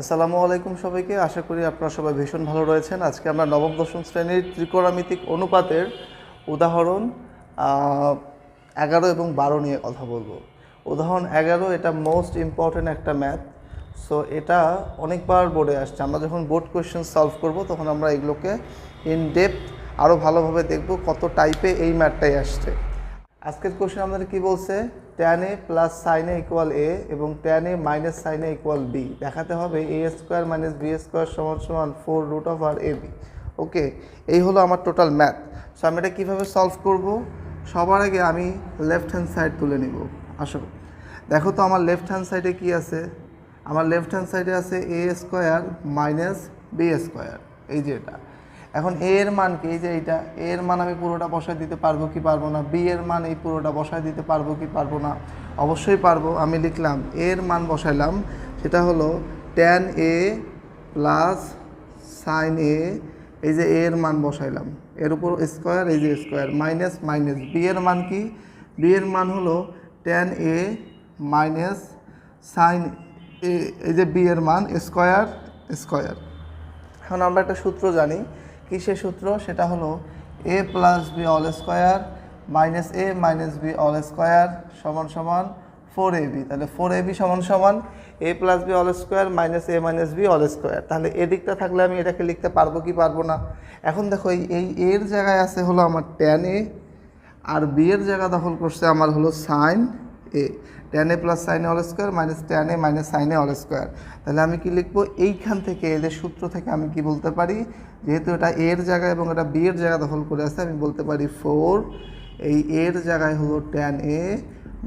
আসসালামু আলাইকুম সবাইকে। আশা করি আপনারা সবাই ভীষণ ভালো রয়েছেন। আজকে আমরা নবম, দশম শ্রেণির ত্রিকোণামিতিক অনুপাতের উদাহরণ এগারো এবং বারো নিয়ে কথা বলব। উদাহরণ এগারো, এটা মোস্ট ইম্পর্ট্যান্ট একটা ম্যাথ সো এটা অনেকবার বোর্ডে আসছে। আমরা যখন বোর্ড কোয়েশ্চেন সলভ করব, তখন আমরা এগুলোকে ইন ডেপথ আরও ভালোভাবে দেখব কত টাইপে এই ম্যাথটাই আসছে। আজকের কোশ্চেন আমাদের কি বলছে? Tan A plus sine equal A এবং tan A minus sine equal B দেখাতে হবে A square minus B square সমান সমান ফোর রুট অফ আর এ বি ওকে এই হলো আমার টোটাল ম্যাথ সো আমি এটা কীভাবে সলভ করব? সবার আগে আমি লেফট হ্যান্ড সাইড তুলে নিব। আসো। দেখো তো আমার লেফট হ্যান্ড সাইডে কি আছে? আমার লেফট হ্যান্ড সাইডে আছে A square minus B square এই যে এটা। এখন এ এর মান কি? এই যে এইটা এ এর মান আমি পুরোটা বসায় দিতে পারব কি পারব না? বি এর মান এই পুরোটা বসায় দিতে পারব কি পারব না? অবশ্যই পারব। আমি লিখলাম, এর মান বসাইলাম, সেটা হলো tan A plus sine A এই যে এর মান বসাইলাম। এর উপর স্কোয়ার এই যে স্কোয়ার মাইনাস মাইনাস বি এর মান কি? বি এর মান হলো tan A minus sine A এই যে বি এর মান স্কোয়ার স্কোয়ার এখন আমরা একটা সূত্র জানি কিসের সূত্র? সেটা হলো A plus B all square minus A minus B all square সমান সমান ফোর এ বি তাহলে ফোর এ বি সমান সমান A plus B all square minus A minus B all square তাহলে এদিকটা থাকলে আমি এটাকে লিখতে পারব কি পারব না? এখন দেখো, এই এর জায়গায় আছে হলো আমার ট্যান এ আর বি এর জায়গা দখল করছে আমার হলো sine A tan A plus sine all square minus tan A minus sine all square তাহলে আমি কি লিখব? এইখান থেকে এদের সূত্র থেকে আমি কি বলতে পারি? যেহেতু এটা এর জায়গায় এবং এটা বি এর জায়গা দখল করে আছে, আমি বলতে পারি ফোর এই এর জায়গায় হলো ট্যান এ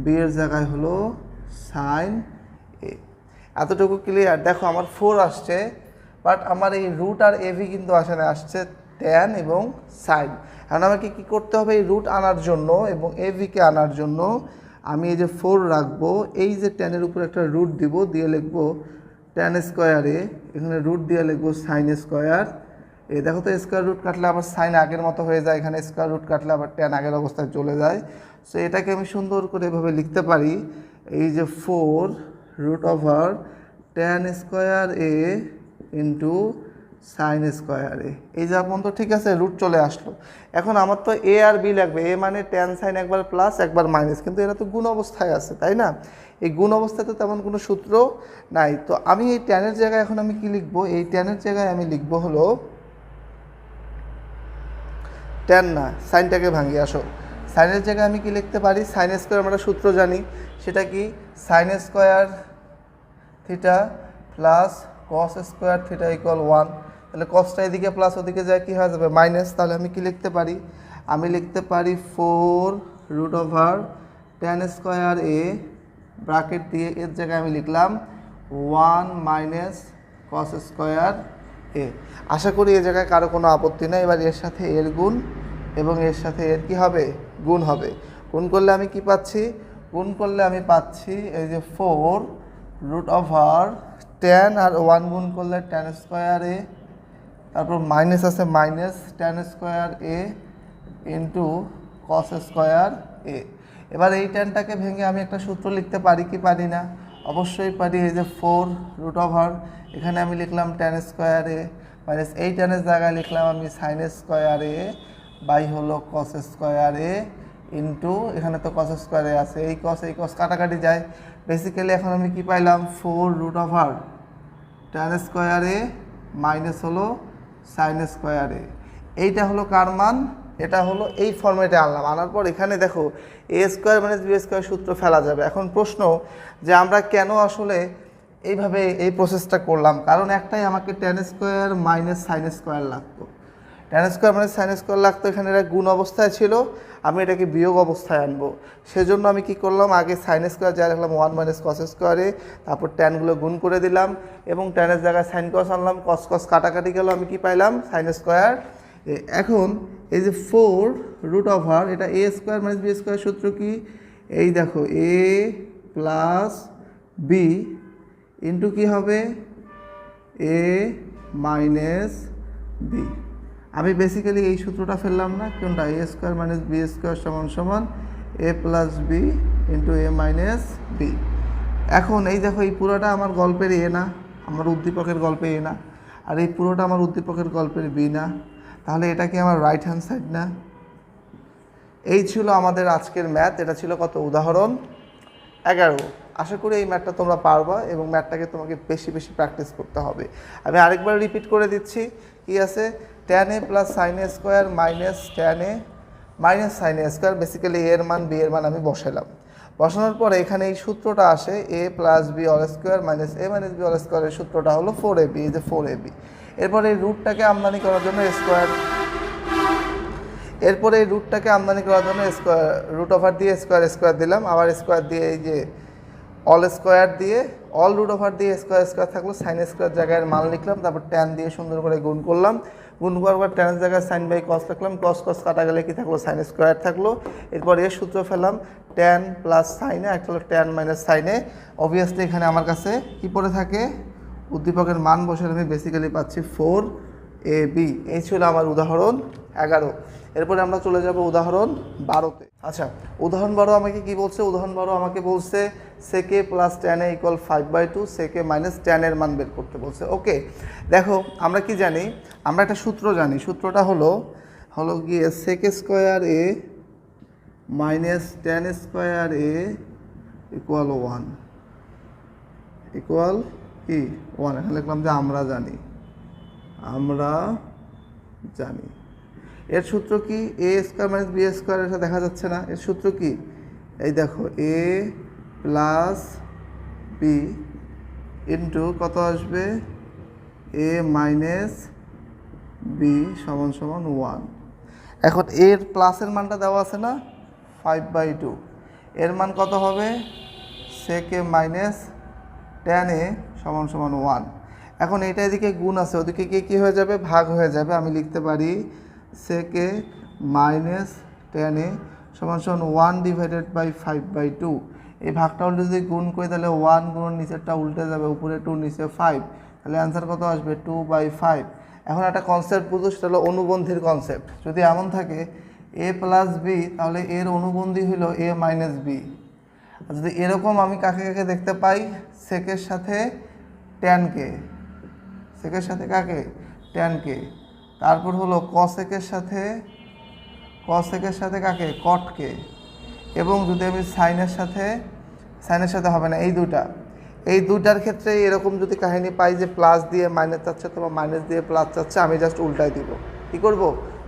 বি এর জায়গায় হলো সাইন এ এতটুকু ক্লিয়ার দেখো, আমার ফোর আসছে বাট আমার এই রুট আর এভি কিন্তু আসে না আসছে ট্যান এবং সাইন এখন আমাকে কি করতে হবে? এই রুট আনার জন্য এবং এভিকে আনার জন্য আমি এই যে ফোর রাখব, এই যে ট্যানের উপর একটা রুট দিব, দিয়ে লিখব ট্যান স্কোয়ারে এখানে রুট দিয়ে লিখব সাইন স্কোয়ার এই দেখো তো স্কোয়ার রুট কাটলে আবার সাইন আগের মতো হয়ে যায়, এখানে স্কোয়ার রুট কাটলে আবার ট্যান আগের অবস্থায় চলে যায়। সো এটাকে আমি সুন্দর করে এভাবে লিখতে পারি, এই যে four root over tan square A into sine square এই যা পর্যন্ত ঠিক আছে রুট চলে আসলো। এখন আমার তো এ আর বি লাগবে এ মানে ট্যান সাইন একবার প্লাস একবার মাইনাস কিন্তু এরা তো গুণ অবস্থায় আছে, তাই না? এই গুণ অবস্থাতে তেমন কোনো সূত্র নাই। তো আমি এই ট্যানের জায়গায় এখন আমি কি লিখব? এই ট্যানের জায়গায় আমি লিখব হলো ট্যান না সাইনটাকে ভাঙি আসো। সাইনের জায়গায় আমি কি লিখতে পারি? সাইন স্কোয়ার আমরা সূত্র জানি। সেটা কি? Sine square theta plus cos square theta equal one তাহলে কসটা এদিকে প্লাস ওদিকে যায়, কী হয়ে যাবে? মাইনাস তাহলে আমি কি লিখতে পারি? আমি লিখতে পারি four root over tan square A bracket দিয়ে এর জায়গায় আমি লিখলাম one minus cos square A আশা করি এ জায়গায় কারও কোনো আপত্তি নেই। এবার এর সাথে এর গুণ এবং এর সাথে এর কি হবে? গুণ হবে। গুণ করলে আমি কি পাচ্ছি? গুণ করলে আমি পাচ্ছি এই যে ফোর রুট ওভার টেন আর ওয়ান গুণ করলে টেন স্কোয়ার এ তারপর মাইনাস আছে minus tan square A into cos square A এবার এই টেনটাকে ভেঙে আমি একটা সূত্র লিখতে পারি কি পারি না? অবশ্যই পারি এই যে ফোর রুট ওভার এখানে আমি লিখলাম টেন স্কোয়ার এ মাইনাস এই টেনের জায়গায় লিখলাম আমি সাইন স্কোয়ার এ বাই হলো কস স্কোয়ার এ ইন্টু এখানে তো কস স্কোয়ারে আছে, এই কস এই কস কাটাকাটি যায়। বেসিক্যালি এখন আমি কি পাইলাম? ফোর রুট ওভার স্কোয়ারে মাইনাস হলো সাইন স্কোয়ারে এইটা হলো কার মান? এটা হলো এই ফর্মেটে আনলাম। আনার পর এখানে দেখো A square minus B square সূত্র ফেলা যাবে। এখন প্রশ্ন যে আমরা কেন আসলে এইভাবে এই প্রসেসটা করলাম? কারণ একটাই আমাকে tan square minus sine square লাগতো। টেন স্কোয়ার মানে সাইন স্কোয়ার লাগতো এখানে এটা গুণ অবস্থায় ছিল, আমি এটাকে বিয়োগ অবস্থায় আনব। সেজন্য আমি কি করলাম, আগে সাইন স্কোয়ার যা রাখলাম ওয়ান মাইনাস কস স্কোয়ারে তারপর ট্যানগুলো গুণ করে দিলাম এবং ট্যানের জায়গায় সাইন কস আনলাম কস কস কাটাকাটি গেল, আমি কি পাইলাম সাইন স্কোয়ার এখন এই যে ফোর রুট ওভার এটা A square minus B square সূত্র কি? এই দেখো এ প্লাস বি ইন্টু কী হবে? এ মাইনাস বি আমি বেসিক্যালি এই সূত্রটা ফেললাম না, কোনটা? A square minus B square সমান সমান A plus B into A minus B এখন এই দেখো, এই পুরোটা আমার গল্পের এ না, আমার উদ্দীপকের গল্পে এ না, আর এই পুরোটা আমার উদ্দীপকের গল্পের বি না। তাহলে এটা কি আমার রাইট হ্যান্ড সাইড না? এই ছিল আমাদের আজকের ম্যাথ এটা ছিল কত? উদাহরণ এগারো। আশা করি এই ম্যাটটা তোমরা পারবা এবং ম্যাটটাকে তোমাকে বেশি বেশি প্র্যাকটিস করতে হবে। আমি আরেকবার রিপিট করে দিচ্ছি, কি আছে? Tan A plus sine A square minus tan A minus sine A square basically এর মান বি এর মান আমি বসালাম বসানোর পরে এখানে এই সূত্রটা আসে A plus B all square minus A minus B all স্কোয়ারের সূত্রটা হলো ফোর এ বি যে ফোর এ বি এরপরে এই রুটটাকে আমদানি করার জন্য স্কোয়ার এরপরে এই রুটটাকে আমদানি করার জন্য স্কোয়ার রুট ওভার দিয়ে স্কোয়ার স্কোয়ার দিলাম। আবার স্কোয়ার দিয়ে এই যে অল স্কোয়ার দিয়ে অল রুট ওভার দিয়ে স্কোয়ার স্কোয়ার থাকল সাইন স্কোয়ার জায়গায় মান লিখলাম, তারপর ট্যান দিয়ে সুন্দর করে গুণ করলাম। গুণ করার পর ট্যান জায়গায় সাইন বাই কস লিখলাম কস কস কাটা গেলে কি থাকল? সাইন স্কোয়ার থাকল। এরপর এর সূত্র ফেলাম ট্যান প্লাস সাইনে একটা হলো ট্যান মাইনাস সাইনে অবভিয়াসলি এখানে আমার কাছে কি পড়ে থাকে? উদ্দীপকের মান বসে আমি বেসিক্যালি পাচ্ছি ফোর এ বি এই ছিল আমার উদাহরণ এগারো। এরপরে আমরা চলে যাব উদাহরণ বারোতে। আচ্ছা উদাহরণ বারো আমাকে কি বলছে? উদাহরণ বারো আমাকে বলছে sec plus tan A equal five by two sec minus টেনের মান বের করতে বলছে। ওকে দেখো, আমরা কি জানি? আমরা একটা সূত্র জানি। সূত্রটা হলো হলো গিয়ে sec square A minus tan square A equal one equal কি? ওয়ান এখানে লিখলাম যে আমরা জানি। আমরা জানি। এর সূত্র কি? A square minus B square এটা দেখা যাচ্ছে না। এর সূত্র কি? এই দেখো এ প্লাস বি ইন্টু কত আসবে? এ মাইনাস বি সমান সমান ওয়ান এখন এর প্লাসের মানটা দেওয়া আছে না? ফাইভ বাই টু এর মান কত হবে? সেকে মাইনাস টেন এ সমান সমান ওয়ান এখন এটা এদিকে গুণ আছে, ওদিকে কি কী হয়ে যাবে? ভাগ হয়ে যাবে। আমি লিখতে পারি সেকে মাইনাস টেন এ সমান সমান one divided by five by two এই ভাগটা উল্টে যদি গুণ করি তাহলে ওয়ান গুণ নিচেরটা উল্টে যাবে, উপরে টু নিচে ফাইভ তাহলে অ্যান্সার কত আসবে? টু বাই ফাইভ এখন একটা কনসেপ্ট বুঝো, সেটা হলো অনুবন্ধীর কনসেপ্ট যদি এমন থাকে এ প্লাস বি তাহলে এর অনুবন্ধী হলো এ মাইনাস বি আর যদি এরকম আমি কাকে কাকে দেখতে পাই? সেকের সাথে ট্যানকে সেকের সাথে কাকে? ট্যানকে তারপর হলো কসেকের সাথে কসেকের সাথে কাকে? কটকে এবং যদি আমি সাইনের সাথে সাইনের সাথে হবে না, এই দুটা এই দুটার ক্ষেত্রে এরকম যদি কাহিনী পাই যে প্লাস দিয়ে মাইনাস চাচ্ছে অথবা মাইনাস দিয়ে প্লাস চাচ্ছে, আমি জাস্ট উল্টাই দিব। কী করব?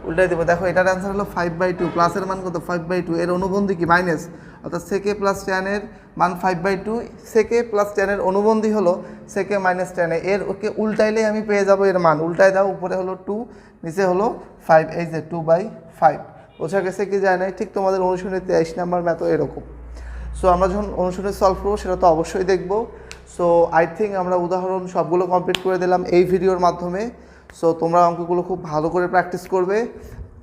উল্টাই দিব। দেখো, এটার অ্যান্সার হলো ফাইভ বাই টু প্লাসের মান কত? ফাইভ বাই টু এর অনুবন্ধী কি? মাইনাস অর্থাৎ সেকে প্লাস টেনের মান five by two sec plus টেনের অনুবন্ধী হলো সেকে মাইনাস টেনে এর ওকে উল্টাইলেই আমি পেয়ে যাব এর মান। উল্টাই দাও, উপরে হলো টু নিচে হলো ফাইভ এই যে টু বাই ফাইভ বোঝা কাছে কি যায় নাই, ঠিক তোমাদের অনুশীলনে তেইশ নাম্বার ম্যাথও এরকম। সো আমরা যখন অনুশীলনে সলভ করব, সেটা তো অবশ্যই দেখব। সো আই থিঙ্ক আমরা উদাহরণ সবগুলো কমপ্লিট করে দিলাম এই ভিডিওর মাধ্যমে। সো তোমরা অঙ্কগুলো খুব ভালো করে প্র্যাকটিস করবে।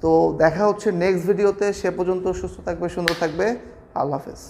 তো, দেখা হচ্ছে নেক্সট ভিডিওতে সে পর্যন্ত সুস্থ থাকবে, সুন্দর থাকবে। আল্লাহ হাফেজ।